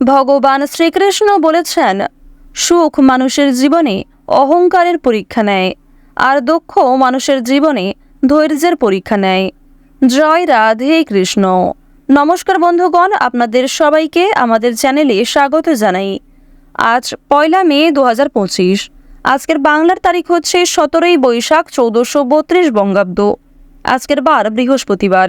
ভগবান শ্রীকৃষ্ণ বলেছেন, সুখ মানুষের জীবনে অহংকারের পরীক্ষা নেয়, আর দুঃখ মানুষের জীবনে ধৈর্যের পরীক্ষা নেয়। জয় রাধে কৃষ্ণ। নমস্কার বন্ধুগণ, আপনাদের সবাইকে আমাদের চ্যানেলে স্বাগত জানাই। আজ পয়লা মে দু হাজার পঁচিশ। আজকের বাংলার তারিখ হচ্ছে সতেরোই বৈশাখ চৌদ্দশো বত্রিশ বঙ্গাব্দ। আজকের বার বৃহস্পতিবার।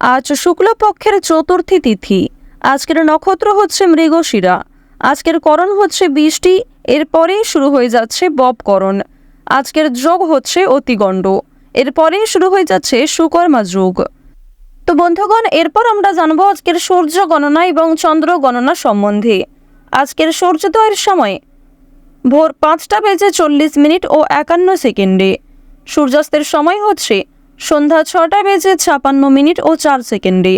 আজ শুক্লপক্ষের চতুর্থী তিথি। আজকের নক্ষত্র হচ্ছে মৃগশিরা। আজকের করণ হচ্ছে বৃষ্টি। এরপরে শুরু হয়ে যাচ্ছে ববকরণ আজকের যোগ হচ্ছে অতিগণ্ড। এরপরে শুরু হয়ে যাচ্ছে সুকর্মা যোগ। তো বন্ধুগণ, এরপর আমরা জানব আজকের সূর্য গণনা এবং চন্দ্র গণনা সম্বন্ধে। আজকের সূর্যোদয়ের সময় ভোর পাঁচটা বেজে চল্লিশ মিনিট ও একান্ন সেকেন্ডে। সূর্যাস্তের সময় হচ্ছে সন্ধ্যা ছটা বেজে ছাপান্ন মিনিট ও চার সেকেন্ডে।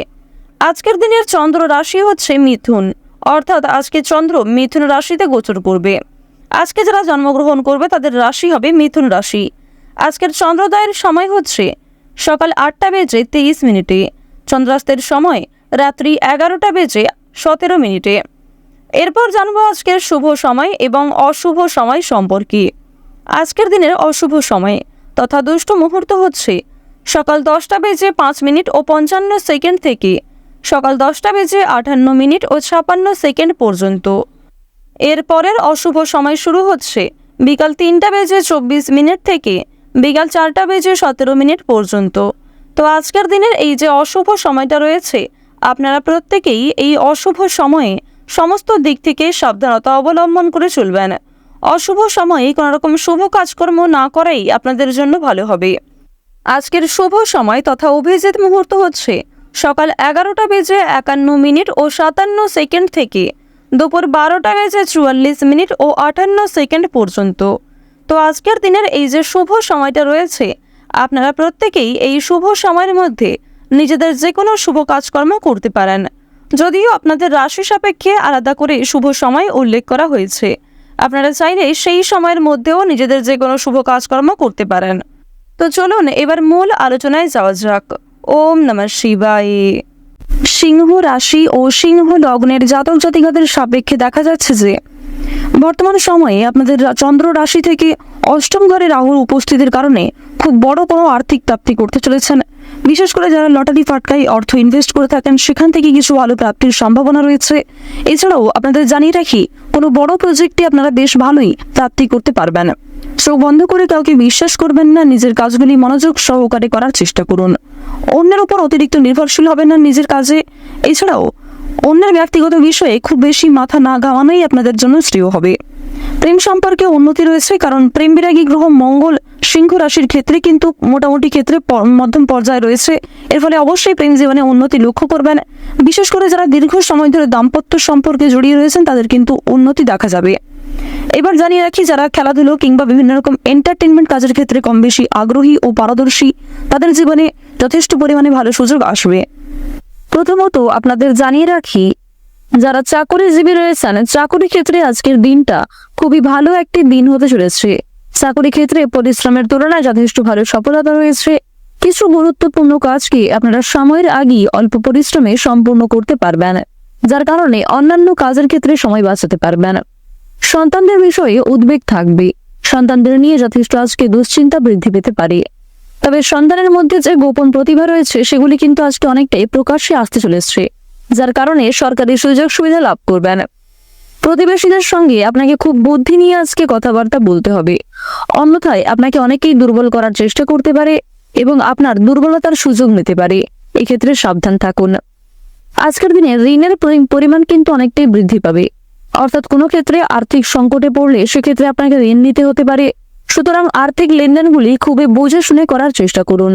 আজকের দিনের চন্দ্র রাশি হচ্ছে মিথুন। অর্থাৎ আজকে চন্দ্র মিথুন রাশিতে গোচর করবে। আজকে যারা জন্মগ্রহণ করবে, তাদের রাশি হবে মিথুন রাশি। আজকের চন্দ্রোদয়ের সময় হচ্ছে সকাল আটটা বেজে তেইশ মিনিটে। চন্দ্রাস্তের সময় রাত্রি এগারোটা বেজে সতেরো মিনিটে। এরপর জানব আজকের শুভ সময় এবং অশুভ সময় সম্পর্কে। আজকের দিনের অশুভ সময় তথা দুষ্ট মুহূর্ত হচ্ছে সকাল দশটা বেজে পাঁচ মিনিট ও পঞ্চান্ন সেকেন্ড থেকে সকাল দশটা বেজে আটান্ন মিনিট ও ছাপান্ন সেকেন্ড পর্যন্ত। এর পরের অশুভ সময় শুরু হচ্ছে বিকাল তিনটা বেজে চব্বিশ মিনিট থেকে বিকাল চারটা বেজে সতেরো মিনিট পর্যন্ত। তো আজকের দিনের এই যে অশুভ সময়টা রয়েছে, আপনারা প্রত্যেকেই এই অশুভ সময়ে সমস্ত দিক থেকে সাবধানতা অবলম্বন করে চলবেন। অশুভ সময়ে কোনোরকম শুভ কাজকর্ম না করাই আপনাদের জন্য ভালো হবে। আজকের শুভ সময় তথা অভিজিৎ মুহূর্ত হচ্ছে সকাল এগারোটা বেজে একান্ন মিনিট ও সাতান্ন সেকেন্ড থেকে দুপুর বারোটা বেজে চুয়াল্লিশ মিনিট ও আটান্ন সেকেন্ড পর্যন্ত। তো আজকের দিনের এই যে শুভ সময়টা রয়েছে, আপনারা প্রত্যেকেই এই শুভ সময়ের মধ্যে নিজেদের যে কোনো শুভ কাজকর্ম করতে পারেন। যদিও আপনাদের রাশি সাপেক্ষে আলাদা করে শুভ সময় উল্লেখ করা হয়েছে, আপনারা চাইলে সেই সময়ের মধ্যেও নিজেদের যে কোনো শুভ কাজকর্ম করতে পারেন। তো চলুন এবার মূল আলোচনায় যাওয়া যাক। ওম নমঃ শিবায়। সিংহ রাশি ও সিংহ লগ্নের জাতক জাতিকাদের সাপেক্ষে দেখা যাচ্ছে যে, বর্তমান সময়ে আপনাদের চন্দ্র রাশি থেকে অষ্টম ঘরে রাহুর উপস্থিতির কারণে খুব বড় কোনো আর্থিক প্রাপ্তি করতে চলেছেন। বিশেষ করে যারা লটারি ফাটকায় অর্থ ইনভেস্ট করে থাকেন, সেখান থেকে কিছু ভালো প্রাপ্তির সম্ভাবনা রয়েছে। এছাড়াও আপনাদের জানিয়ে রাখি, কোনো বড় প্রজেক্টে আপনারা বেশ ভালোই প্রাপ্তি করতে পারবেন। চোখ বন্ধ করে কাউকে বিশ্বাস করবেন না, নিজের কাজগুলি মনোযোগ সহকারে করার চেষ্টা করুন। অন্যের উপর অতিরিক্ত নির্ভরশীল হবেন না নিজের কাজে। এছাড়াও, অন্যের ব্যক্তিগত বিষয়ে খুব বেশি মাথা না ঘামানোই আপনাদের জন্য শ্রেয় হবে। প্রেম সম্পর্কে উন্নতি রয়েছে, কারণ প্রেম বিরাগী গ্রহ মঙ্গল, সিংহ রাশির ক্ষেত্রে কিন্তু মোটামুটি ক্ষেত্রে মধ্যম পর্যায়ে রয়েছে। এর ফলে অবশ্যই প্রেম জীবনে উন্নতি লক্ষ্য করবেন। বিশেষ করে যারা দীর্ঘ সময় ধরে দাম্পত্য সম্পর্কে জড়িয়ে রয়েছেন, তাদের কিন্তু উন্নতি দেখা যাবে। এবার জানিয়ে রাখি, যারা খেলাধুলো কিংবা বিভিন্ন রকম এন্টারটেনমেন্ট কাজের ক্ষেত্রে কম বেশি আগ্রহী ও পারদর্শী, তাদের জীবনে যথেষ্ট পরিমাণে ভালো সুযোগ আসবে। প্রথমত আপনাদের জানিয়ে রাখি, যারা চাকরিজীবী রয়েছেন, চাকরি ক্ষেত্রে আজকের দিনটা খুবই ভালো একটি দিন হতে চলেছে। চাকরি ক্ষেত্রে পরিশ্রমের তুলনায় যথেষ্ট ভালো সফলতা রয়েছে। কিছু গুরুত্বপূর্ণ কাজকে আপনারা সময়ের আগেই অল্প পরিশ্রমে সম্পূর্ণ করতে পারবেন, যার কারণে অন্যান্য কাজের ক্ষেত্রে সময় বাঁচাতে পারবেন। সন্তানদের বিষয়ে উদ্বেগ থাকবে। সন্তানদের নিয়ে যথেষ্ট আজকে দুশ্চিন্তা বৃদ্ধি পেতে পারে। তবে সন্তানের মধ্যে যে গোপন প্রতিভা রয়েছে, সেগুলি কিন্তু আজকে অনেকটাই প্রকাশ্যে আসতে চলেছে, যার কারণে সরকারি সুযোগ সুবিধা লাভ করবেন। প্রতিবেশীদের সঙ্গে আপনাকে খুব বুদ্ধি নিয়ে আজকে কথাবার্তা বলতে হবে। অন্যথায় আপনাকে অনেকেই দুর্বল করার চেষ্টা করতে পারে এবং আপনার দুর্বলতার সুযোগ নিতে পারে। এক্ষেত্রে সাবধান থাকুন। আজকের দিনে ঋণের পরি- পরিমাণ কিন্তু অনেকটাই বৃদ্ধি পাবে। অর্থাৎ কোনো ক্ষেত্রে আর্থিক সংকটে পড়লে সেক্ষেত্রে আপনাকে ঋণ নিতে হতে পারে। সুতরাং আর্থিক লেনদেনগুলি খুবই বুঝে শুনে করার চেষ্টা করুন।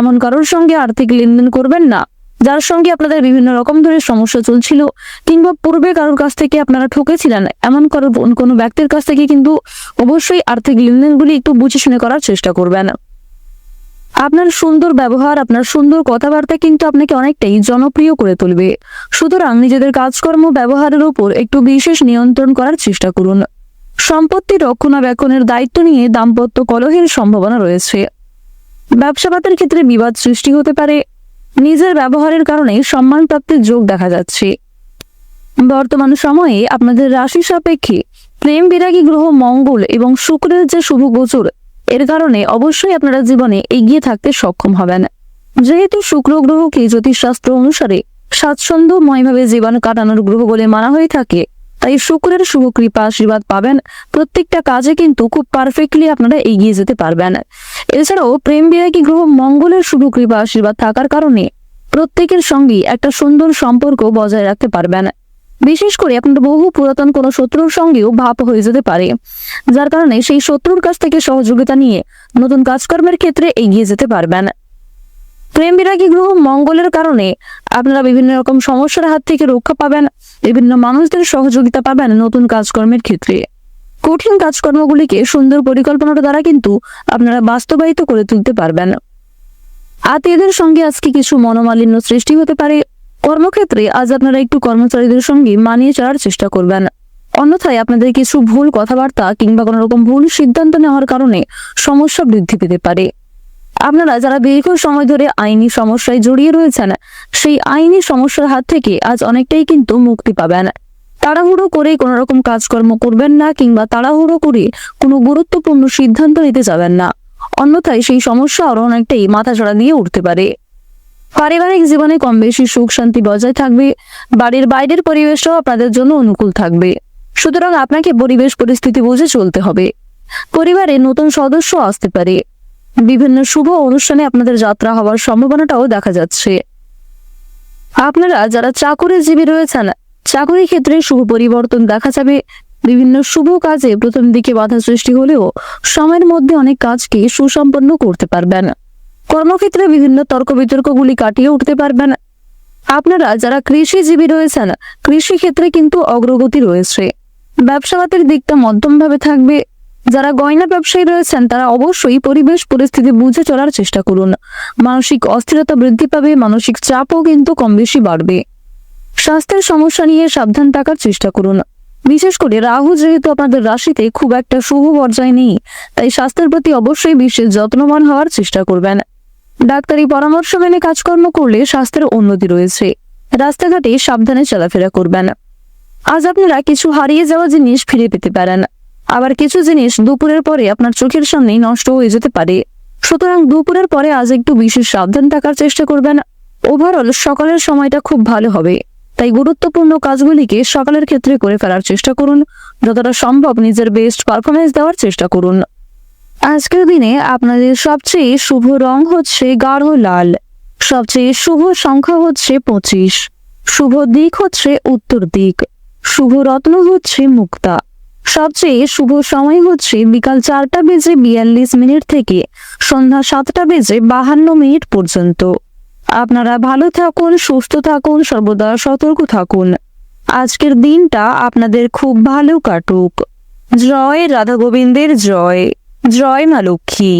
এমন কারোর সঙ্গে আর্থিক লেনদেন করবেন না, যার সঙ্গে আপনাদের বিভিন্ন রকম ধরে সমস্যা চলছিল কিংবা পূর্বে কারোর কাছ থেকে আপনারা ঠকেছিলেন, এমন কারোর কোনো ব্যক্তির কাছ থেকে কিন্তু অবশ্যই আর্থিক লেনদেনগুলি একটু বুঝে শুনে করার চেষ্টা করবেন। আপনার সুন্দর ব্যবহার, আপনার সুন্দর কথাবার্তা কিন্তু আপনাকে অনেকটাই জনপ্রিয় করে তুলবে। সুতরাং নিজেদের কাজকর্ম ব্যবহারের উপর একটু বিশেষ নিয়ন্ত্রণ করার চেষ্টা করুন। সম্পত্তি রক্ষণাবেক্ষণের দায়িত্ব নিয়ে দাম্পত্য কলহের সম্ভাবনা রয়েছে। ব্যবসাপাতের ক্ষেত্রে বিবাদ সৃষ্টি হতে পারে। নিজের ব্যবহারের কারণে সম্মান প্রাপ্তির যোগ দেখা যাচ্ছে। বর্তমান সময়ে আপনাদের রাশি সাপেক্ষে প্রেম, বিরাগী গ্রহ, মঙ্গল এবং শুক্রের যে শুভ গোচর এর কারণে অবশ্যই আপনারা জীবনে এগিয়ে থাকতে সক্ষম হবেন। যেহেতু শুক্র গ্রহকে জ্যোতিষশাস্ত্র অনুসারে স্বাচ্ছন্দ্যময়ভাবে জীবন কাটানোর গ্রহ বলে মানা হয়ে থাকে, তাই শুক্রের শুভ কৃপা আশীর্বাদ পাবেন। প্রত্যেকটা কাজে কিন্তু খুব পারফেক্টলি আপনারা এগিয়ে যেতে পারবেন। এছাড়াও প্রেম বিরাগী গ্রহ মঙ্গলের শুভ কৃপা আশীর্বাদ থাকার কারণে প্রত্যেকের সঙ্গেই একটা সুন্দর সম্পর্ক বজায় রাখতে পারবেন। বিশেষ করে আপনার বহু পুরাতন কোনো শত্রুর সঙ্গেও ভাব হয়ে যেতে পারে। যার কারণে সেই শত্রুর কাছ থেকে সহযোগিতা নিয়ে নতুন কাজকর্মের ক্ষেত্রে এগিয়ে যেতে পারবেন। প্রেম বিরাগী গ্রহ মঙ্গলের কারণে আপনারা বিভিন্ন রকম সমস্যার হাত থেকে রক্ষা পাবেন, বিভিন্ন মানুষদের সহযোগিতা পাবেন নতুন কাজকর্মের ক্ষেত্রে। কঠিন কাজকর্মগুলিকে সুন্দর পরিকল্পনার দ্বারা কিন্তু আপনারা বাস্তবায়িত করে তুলতে পারবেন। আত্মীয়দের সঙ্গে আজকে কিছু মনোমালিন্য সৃষ্টি হতে পারে। কর্মক্ষেত্রে আজ আপনারা একটু কর্মচারীদের সঙ্গে মানিয়ে চলার চেষ্টা করবেন। অন্যথায় আপনাদের কিছু ভুল কথাবার্তা কিংবা কোনো রকম ভুল সিদ্ধান্ত নেওয়ার কারণে সমস্যা বৃদ্ধি পেতে পারে। আপনারা যারা দীর্ঘ সময় ধরে আইনি সমস্যায় জড়িয়ে রয়েছেন, সেই আইনি সমস্যার হাত থেকে আজ অনেকটাই কিন্তু মুক্তি পাবেন। তাড়াহুড়ো করে কোনো রকম কাজকর্ম করবেন না কিংবা তাড়াহুড়ো করে কোনো গুরুত্বপূর্ণ সিদ্ধান্ত নিতে যাবেন না। অন্যথায় সেই সমস্যা আরও অনেকটাই মাথাছড়া দিয়ে উঠতে পারে। পারিবারিক জীবনে কম বেশি সুখ শান্তি বজায় থাকবে, বাড়ির বাইরের পরিবেশও আপনাদের জন্য অনুকূল থাকবে। সুতরাং আপনাকে পরিবেশ পরিস্থিতি বুঝে চলতে হবে। পরিবারে নতুন সদস্য আসতে পারে। বিভিন্ন শুভ অনুষ্ঠানে আপনাদের যাত্রা হওয়ার সম্ভাবনাটাও দেখা যাচ্ছে। আপনারা যারা চাকুরিজীবী রয়েছেন, চাকরি ক্ষেত্রে শুভ পরিবর্তন দেখা যাবে। বিভিন্ন শুভ কাজে প্রথম দিকে বাধা সৃষ্টি হলেও সময়ের মধ্যে অনেক কাজকে সুসম্পন্ন করতে পারবেন। কর্মক্ষেত্রে বিভিন্ন তর্ক বিতর্কগুলি কাটিয়ে উঠতে পারবেন। আপনারা যারা কৃষিজীবী রয়েছেন কৃষি ক্ষেত্রে কিন্তু অগ্রগতি রয়েছে। ব্যবসাপাতের দিকটা মধ্যমভাবে থাকবে। যারা গয়না ব্যবসায়ী রয়েছেন, তারা অবশ্যই পরিবেশ পরিস্থিতি বুঝে চলার চেষ্টা করুন। মানসিক অস্থিরতা বৃদ্ধি পাবে, মানসিক চাপও কিন্তু কম বেশি বাড়বে। স্বাস্থ্যের সমস্যা নিয়ে সাবধান থাকার চেষ্টা করুন। বিশেষ করে রাহু যেহেতু আপনাদের রাশিতে খুব একটা শুভ পর্যায়ে নেই, তাই স্বাস্থ্যের প্রতি অবশ্যই বিশেষ যত্নবান হওয়ার চেষ্টা করবেন। ডাক্তারি পরামর্শ মেনে কাজকর্ম করলে স্বাস্থ্যের উন্নতি রয়েছে। রাস্তাঘাটে সাবধানে চলাফেরা করবেন। আজ আপনারা কিছু হারিয়ে যাওয়া জিনিস ফিরে পেতে পারেন। আবার কিছু জিনিস দুপুরের পরে আপনার চোখের সামনেই নষ্ট হয়ে যেতে পারে। সুতরাং দুপুরের পরে আজ একটু বিশেষ সাবধান থাকার চেষ্টা করবেন। ওভারঅল সকালের সময়টা খুব ভালো হবে। তাই গুরুত্বপূর্ণ কাজগুলিকে সকালের ক্ষেত্রে করে ফেলার চেষ্টা করুন। যতটা সম্ভব নিজের বেস্ট পারফরমেন্স দেওয়ার চেষ্টা করুন। আজকের দিনে আপনাদের সবচেয়ে শুভ রং হচ্ছে গাঢ় লাল। সবচেয়ে শুভ সংখ্যা হচ্ছে পঁচিশ। শুভ দিক হচ্ছে উত্তর দিক। শুভ রত্ন হচ্ছে মুক্তা। সবচেয়ে শুভ সময় হচ্ছে বিকাল চারটা বেজে বিয়াল্লিশ মিনিট থেকে সন্ধ্যা সাতটা বেজে বাহান্ন মিনিট পর্যন্ত। আপনারা ভালো থাকুন, সুস্থ থাকুন, সর্বদা সতর্ক থাকুন। আজকের দিনটা আপনাদের খুব ভালো কাটুক। জয় রাধা গোবিন্দের জয়। জয় মা লক্ষ্মী।